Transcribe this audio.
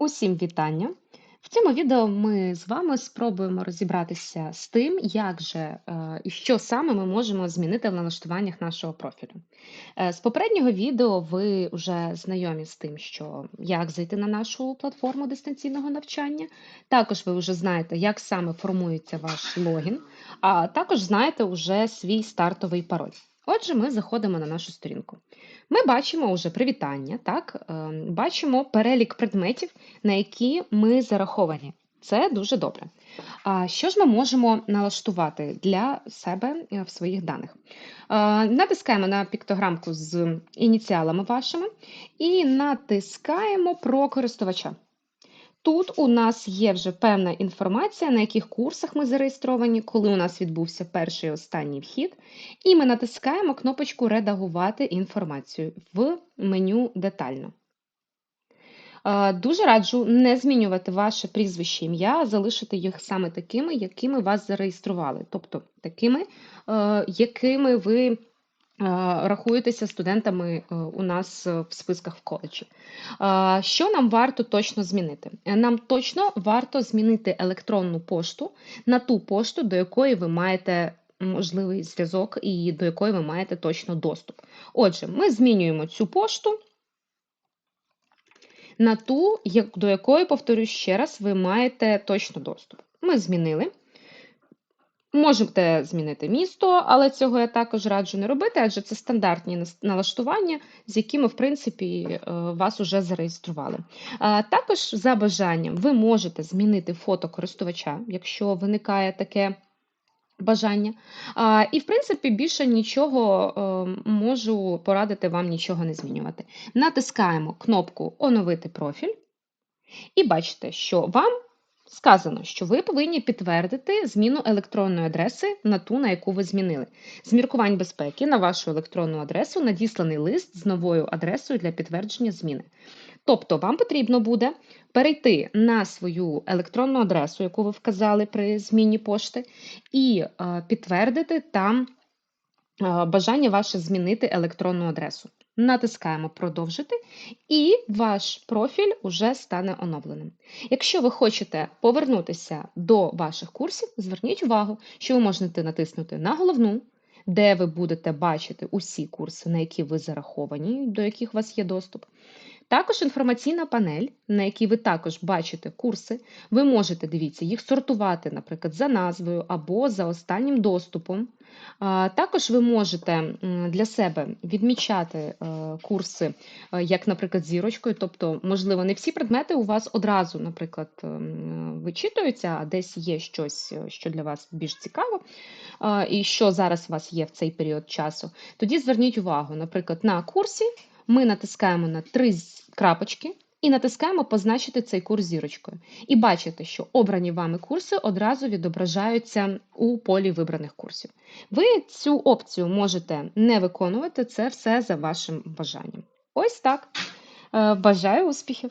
Усім вітання! В цьому відео ми з вами спробуємо розібратися з тим, як же е, і що саме ми можемо змінити в налаштуваннях нашого профілю. Е, З попереднього відео ви вже знайомі з тим, що як зайти на нашу платформу дистанційного навчання. Також ви вже знаєте, як саме формується ваш логін, а також знаєте вже свій стартовий пароль. Отже, ми заходимо на нашу сторінку. Ми бачимо уже привітання, так? е, бачимо перелік предметів, на які ми зараховані. Це дуже добре. А що ж ми можемо налаштувати для себе е, в своїх даних? Е, Натискаємо на піктограмку з ініціалами вашими і натискаємо про користувача. Тут у нас є вже певна інформація, на яких курсах ми зареєстровані, коли у нас відбувся перший і останній вхід, і ми натискаємо кнопочку Редагувати інформацію в меню Детально. Е, Дуже раджу не змінювати ваше прізвище ім'я, а залишити їх саме такими, якими вас зареєстрували, тобто такими, е, якими ви рахуєтеся студентами е, у нас е, в списках в коледжі. Що нам варто точно змінити? Е, Нам точно варто змінити електронну пошту на ту пошту, до якої ви маєте можливий зв'язок і до якої ви маєте точно доступ. Отже, ми змінюємо цю пошту на ту, до якої, повторюю ще раз, ви маєте точно доступ. Ми змінили. Можете змінити місто, але цього я також раджу не робити, адже це стандартні налаштування, з якими, в принципі, е, вас уже зареєстрували. Також за бажанням ви можете змінити фото користувача, якщо виникає таке бажання. І, в принципі, більше нічого е, можу порадити вам нічого не змінювати. Натискаємо кнопку Оновити профіль, і бачите, що вам сказано, що ви повинні підтвердити зміну електронної адреси на ту, на яку ви змінили. З міркувань безпеки на вашу електронну адресу надісланий лист з новою адресою для підтвердження зміни. Тобто вам потрібно буде перейти на свою електронну адресу, яку ви вказали при зміні пошти, і е, підтвердити там е, бажання ваше змінити електронну адресу. Натискаємо Продовжити, і ваш профіль уже стане оновленим. Якщо ви хочете повернутися до ваших курсів, зверніть увагу, що ви можете натиснути на головну, де ви будете бачити усі курси, на які ви зараховані, до яких у вас є доступ. Також інформаційна панель, на якій ви також бачите курси, ви можете, дивіться, їх сортувати, наприклад, за назвою або за останнім доступом. Також ви можете для себе відмічати е, курси, е, як, наприклад, зірочкою, тобто, можливо, не всі предмети у вас одразу, наприклад, вичитуються, а десь є щось, е, що для вас більш цікаво, і що зараз у вас є в цей період часу. Тоді зверніть увагу, наприклад, на курсі ми натискаємо на три крапочки. І натискаємо позначити цей курс зірочкою. І бачите, що обрані вами курси одразу відображаються у полі вибраних курсів. Ви цю опцію можете не виконувати, це все за вашим бажанням. Ось так. Е, Бажаю успіхів!